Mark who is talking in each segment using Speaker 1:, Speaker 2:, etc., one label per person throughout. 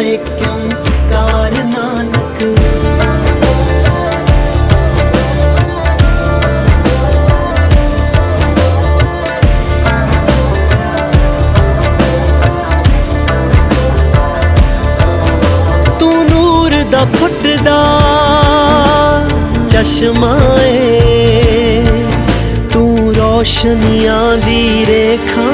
Speaker 1: ਥਾਂ ਇੱਕ ਓੰਕਾਰ ਨਾਨਕ ਤੂੰ ਨੂਰ ਦਾ ਫੁੱਟਦਾ ਚਸ਼ਮਾ ਏ ਤੂੰ ਰੋਸ਼ਨੀਆਂ ਦੀ ਰੇਖਾ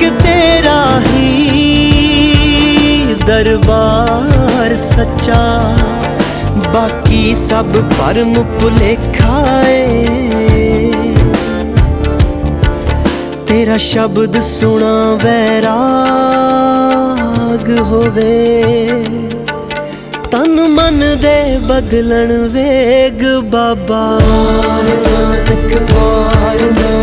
Speaker 1: ਏ ਤੇਰਾ ਹੀ ਦਰਬਾਰ ਸੱਚਾ ਬਾਕੀ ਸਭ ਪਰਮ ਭੁਲੇਖਾ ਏ ਤੇਰਾ ਸ਼ਬਦ ਸੁਣਾ ਵੈਰਾਗ ਹੋਵੇ ਤਨ ਮਨ ਦੇ ਬਦਲਣ ਵੇਗ ਬਾਬਾ ਨਾਨਕ ਵਾਰ ਨਾਨਕ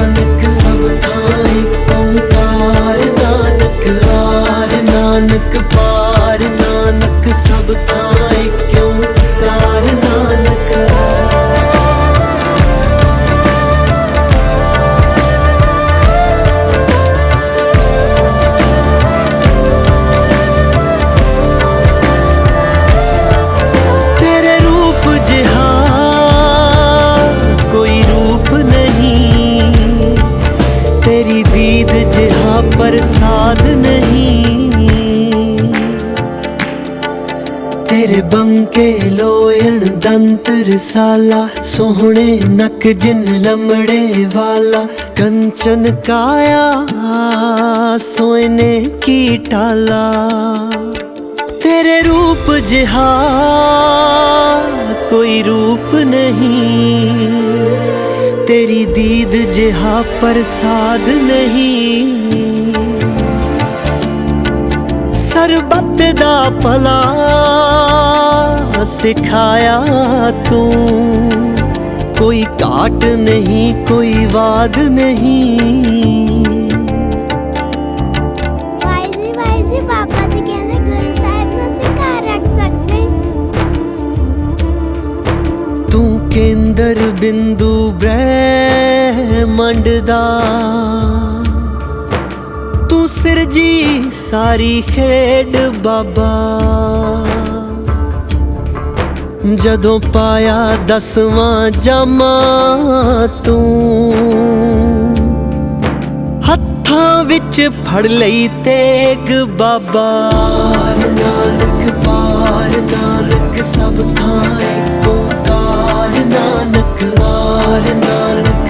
Speaker 1: ਥਾਂ ਇੱਕ ਤਰਸਾਲਾ, ਸੋਹਣੇ ਨਕ ਜਿਨ ਲੰਮੜੇ ਵਾਲਾ, ਕੰਚਨ ਕਾਇਆ ਸੋਇਨੇ ਕੀ ਟਾਲਾ। ਤੇਰੇ ਰੂਪ ਜਿਹਾ, ਕੋਈ ਰੂਪ ਨਹੀਂ। ਤੇਰੀ ਦੀਦ ਜਿਹਾ ਪ੍ਰਸਾਦ ਨਹੀਂ। ਸਰਬੱਤ ਦਾ ਭਲਾ ਸਿਖਾਇਆ ਤੂੰ। ਕੋਈ ਘਾਟ ਨਹੀਂ ਕੋਈ ਵਾਦ ਨਹੀਂ।
Speaker 2: ਵਾਈਜ਼ੀ ਵਾਈਜ਼ੀ ਪਾਪਾ ਜੀ ਕਹਿੰਦੇ ਗੁਰੂ ਸਾਹਿਬ ਨੂੰ ਘਰ ਰੱਖ ਸਕਦੇ।
Speaker 1: ਤੂੰ ਕੇਂਦਰ ਬਿੰਦੂ ਬ੍ਰਹਿਮੰਡ ਦਾ। ਤੂੰ ਸਿਰਜੀ ਸਾਰੀ ਖੇਡ ਬਾਬਾ। ਜਦੋਂ ਪਾਇਆ ਦਸਵਾਂ ਜਾਮਾ ਤੂੰ। ਹੱਥਾਂ ਵਿੱਚ ਫੜ ਲਈ ਤੇਗ ਬਾਬਾ। ਨਾਨਕ ਪਾਰ, ਨਾਨਕ ਸਭ ਥਾਂ ਏਕ ਓੰਕਾਰ ਨਾਨਕ ਹਾਰ ਨਾਨਕ